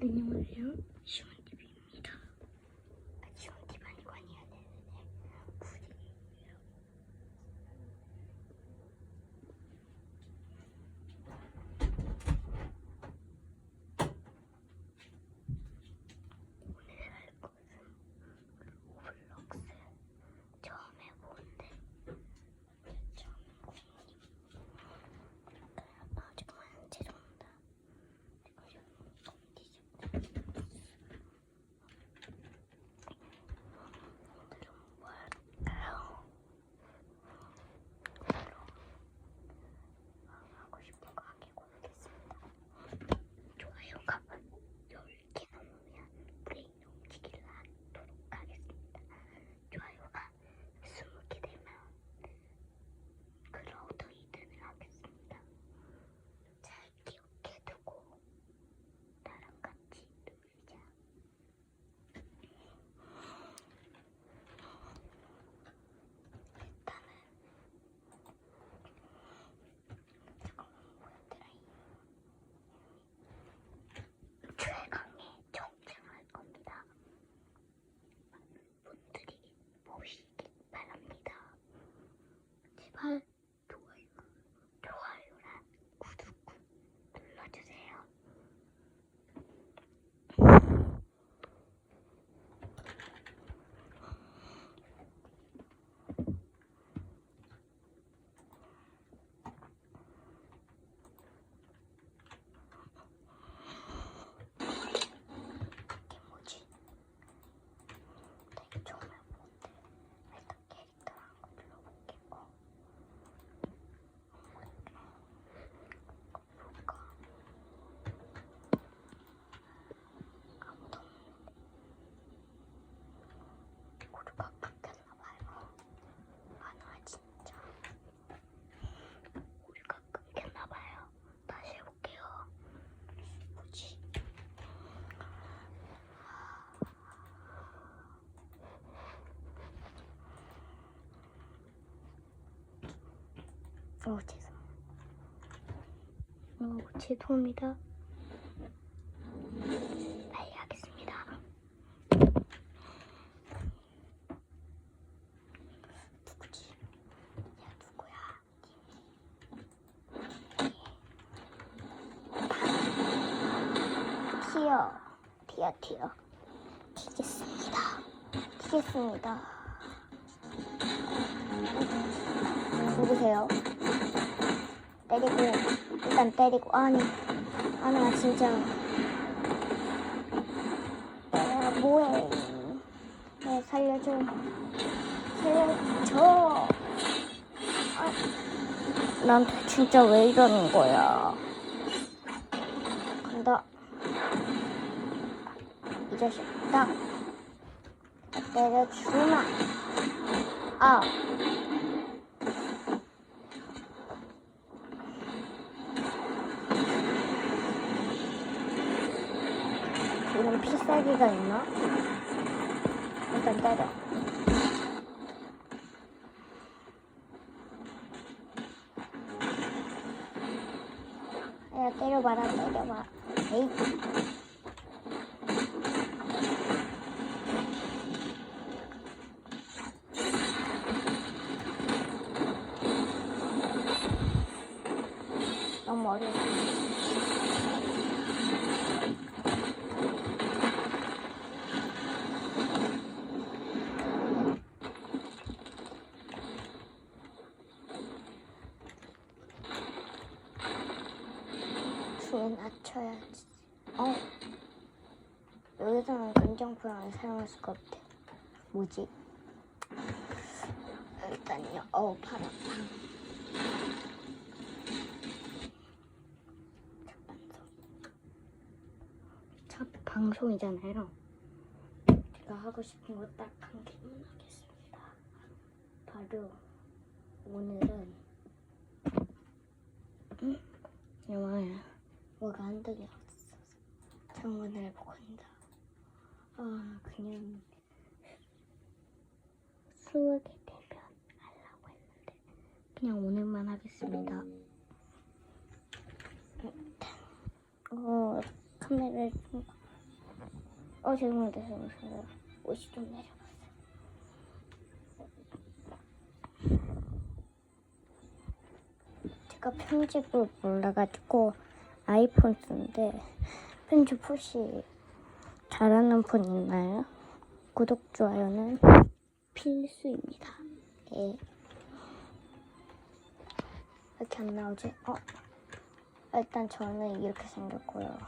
안녕하 어, 죄송. 어, 죄송합니다. 빨리 하겠습니다. 누구지? 야, 누구야? 티어, 티어, 티어. 튀겠습니다. 튀겠습니다. 누구세요? 때리고 일단 때리고. 아니 아나 진짜. 야 뭐해? 야 살려줘. 살려줘. 아, 나한테 진짜 왜 이러는 거야? 간다. 이 자식 딱. 때려주마 아 이런 필살기가 있나? 일단 때려. 야, 때려봐라, 때려봐. 에이. 너무 어려워. 춤을 낮춰야지. 어? 여기서는 감정표현을 사용할 수가 없대. 뭐지? 일단요. 어우, 팔 아파. 첫 방송. 첫 방송이잖아요. 제가 하고 싶은 거 딱 한 개만 하겠습니다. 바로 오늘은 응? 영화야. 뭐가 한두 개 없어서 창문을 보고. 아 그냥 개 되면 하려고 했는데 그냥 오늘만 하겠습니다. 어 카메라를 좀어 죄송합니다 죄송합니다 옷이 좀 내려갔어요 제가 편집을 몰라가지고 아이폰 쓰는데 편집 혹시 잘하는 폰 있나요? 구독 좋아요는 필수입니다 예. 이렇게 안 나오지? 어? 일단 저는 이렇게 생겼고요.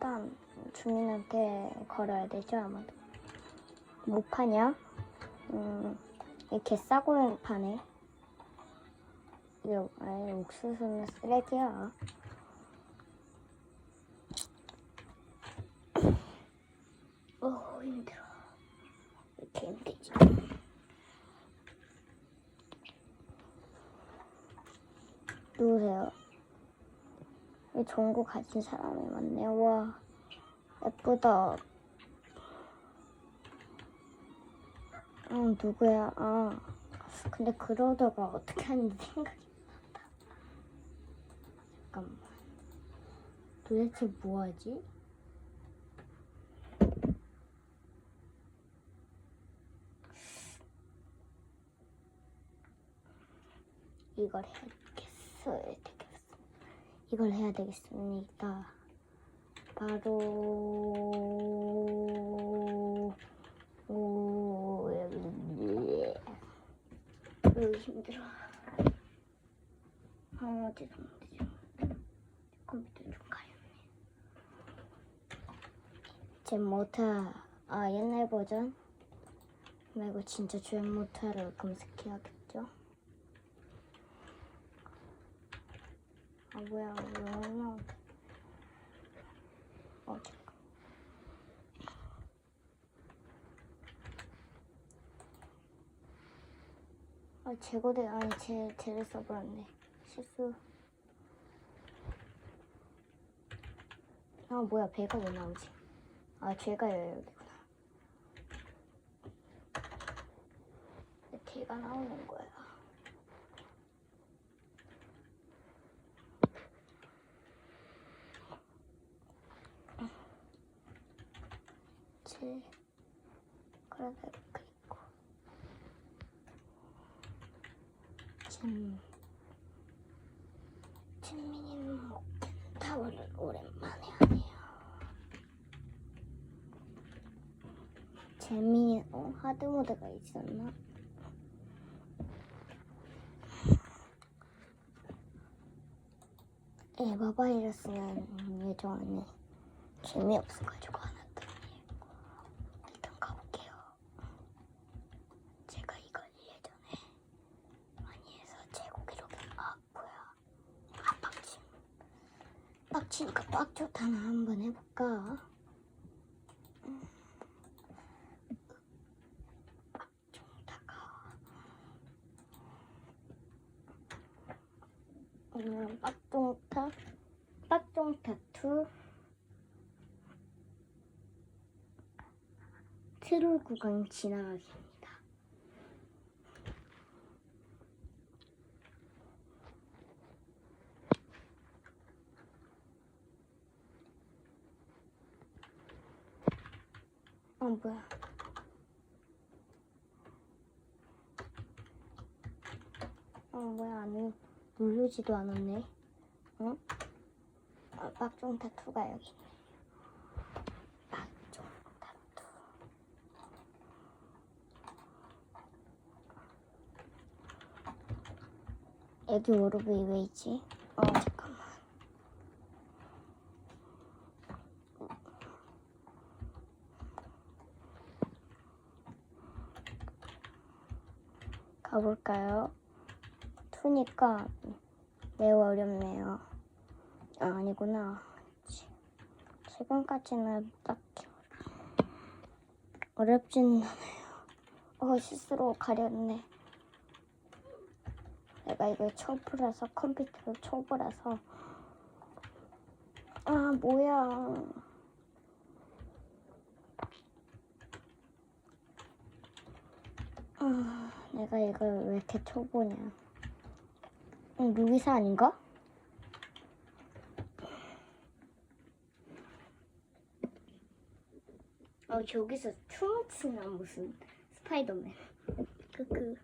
일단 주민한테 걸어야 되죠 아마도. 못 파냐? 음, 이렇게 싸구려 파네. 이거 아예 옥수수는 쓰레기야. 어 힘들어. 이렇게 힘들지. 누구세요? 이 좋은 거 가진 사람이 많네요. 와 예쁘다. 어, 누구야? 아, 근데 그러다가 어떻게 하는지 생각이 안 난다. 잠깐만. 도대체 뭐 하지? 이걸 해야겠어야. 이걸 해야 되겠으니까 바로 오, 으, 힘들어. 아, 죄송합니다. 죄송합니다. 컴퓨터 좀 가렵네. 제 모타, 아, 옛날 버전? 말고 진짜 주연 모타를 검색해야겠죠? 아, 뭐야, 왜 얼마. 어, 잠깐. 아, 제거돼. 아니, 제, 제를 써버렸네. 실수. 아, 뭐야, 배가 왜 나오지? 아, 죄가 여기구나. 개가 나오는 거야. 제, 그래도 그리고. 진 진민이는 목욕타월을 오랜만에 하네요. 재미 어 하드 모드가 있었나? 에바 바이러스는 예전에 재미없어가지고 안했더니 일단 가볼게요. 제가 이걸 예전에 많이 해서 최고 기록이 아 뭐야 아 빡침 빡 좋다나 한번 해볼까? 오늘은 빡종타? 빡종타 2 트롤 구간 지나가기입니다. 어 뭐야? 어 뭐야 안 누르지도 않았네. 응? 아, 빡종 타투가 여기 있네. 빡종 타투. 애기 오르브 왜 있지? 어 잠깐만. 가볼까요? 투니까 매우 어렵네요. 아, 아니구나. 지- 지금까지는 딱히 어렵진 않아요. 어, 실수로 가렸네. 내가 이걸 초보라서 컴퓨터를 초보라서 아, 뭐야. 아, 내가 이걸 왜 이렇게 초보냐. 응, 루이사 아닌가? 어, 저기서 춤을 추나 무슨 스파이더맨. 크크.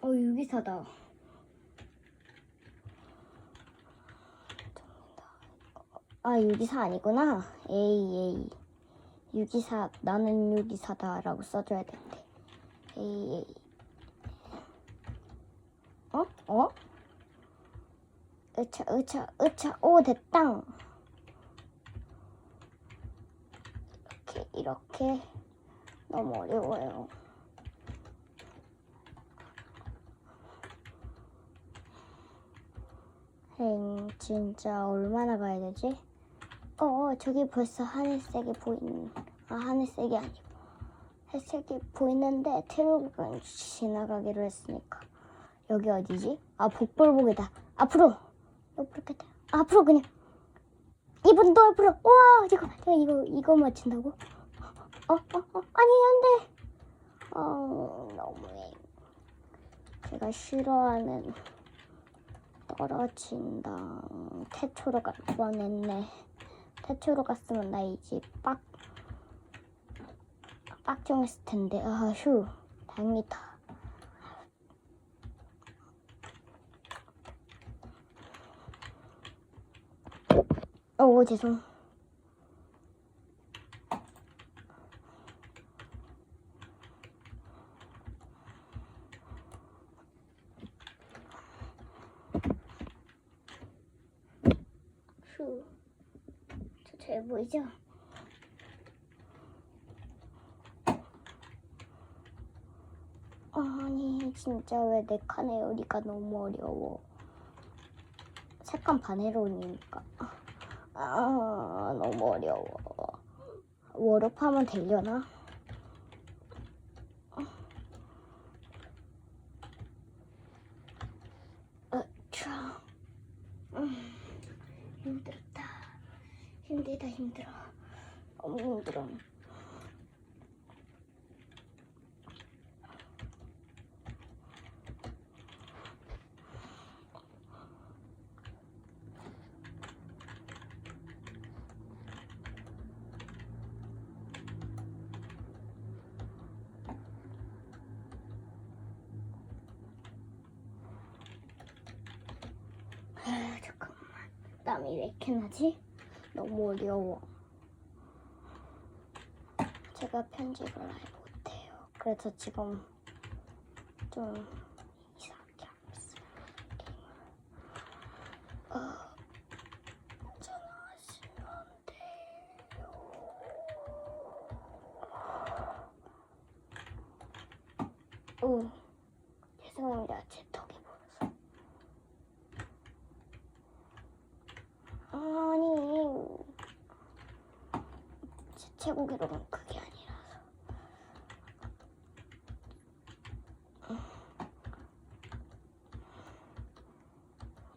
어, 유기사다. 아, 유기사 아니구나. 에이, 에이. 유기사, 나는 유기사다 라고 써줘야 된대. 에이, 에이. 어? 어? 으차, 으차, 으차. 오, 됐다. 이렇게, 이렇게. 너무 어려워요. 행, 진짜 얼마나 가야 되지? 어, 저기 벌써 하늘색이 보이는, 아, 하늘색이 아니고, 햇색이 보이는데, 트럭은 지나가기로 했으니까. 여기 어디지? 아, 복불복이다. 앞으로! 옆으로 겠다 앞으로 그냥. 이분 더 앞으로! 우와! 이거, 내가 이거, 이거 맞춘다고? 어, 어, 어, 아니, 안 돼! 어, 너무해. 제가 싫어하는 떨어진다. 태초로 갈 뻔했네. 태초로 갔으면 나 이제 빡, 빡정했을 텐데. 아, 휴. 다행이다. 어, 죄송. 휴. 저 잘 보이죠? 아니, 진짜 왜 내 칸에 요리가 너무 어려워. 색감 반에로우니까. 아, 너무 어려워. 워업하면 되려나? 아차. 음, 힘들었다. 힘들다 힘들어. 너무 힘들어. 아, 잠깐만. 이렇게 나지? 너무 어려워. 제가 편집을 아예 못해요. 그래서 지금 좀 이상하게 하고 있어요. 어, 전화하시면 안 돼요. 오, 죄송합니다. 제 턱이 보여서. 아니 제 최고 기록은 그게 아니라서.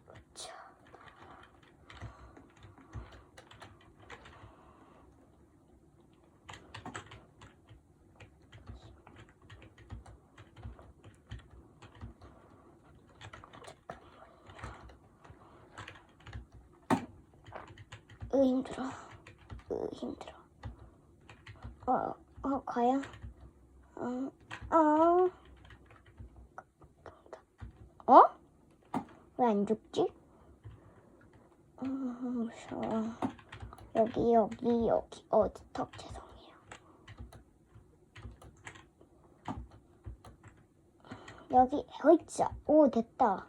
그쵸. 으 힘들어. 으 힘들어 어, 어 과연? 어, 어, 어? 왜 안 죽지? 음, 무서워. 여기 여기 여기. 어디 턱? 죄송해요. 여기 어있자 오 됐다.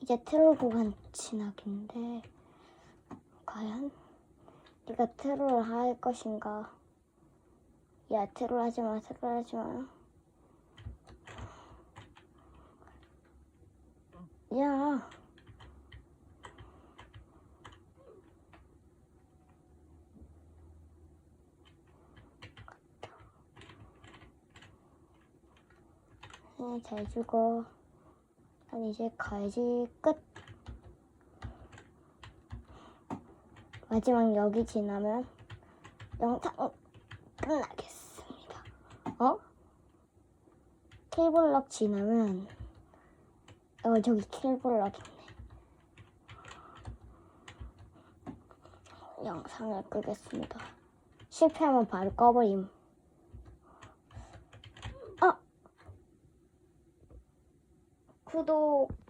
이제 트롤 구간 지나긴데 과연? 네가 트롤 할 것인가? 야 트롤 하지 마, 트롤 하지 마. 야. 네, 잘 죽어. 난 이제 가야지 끝. 마지막 여기 지나면 영상 끝나겠습니다. 어? 킬블럭 지나면 어 저기 킬블럭 있네. 영상을 끄겠습니다. 실패하면 바로 꺼버림. 아 구독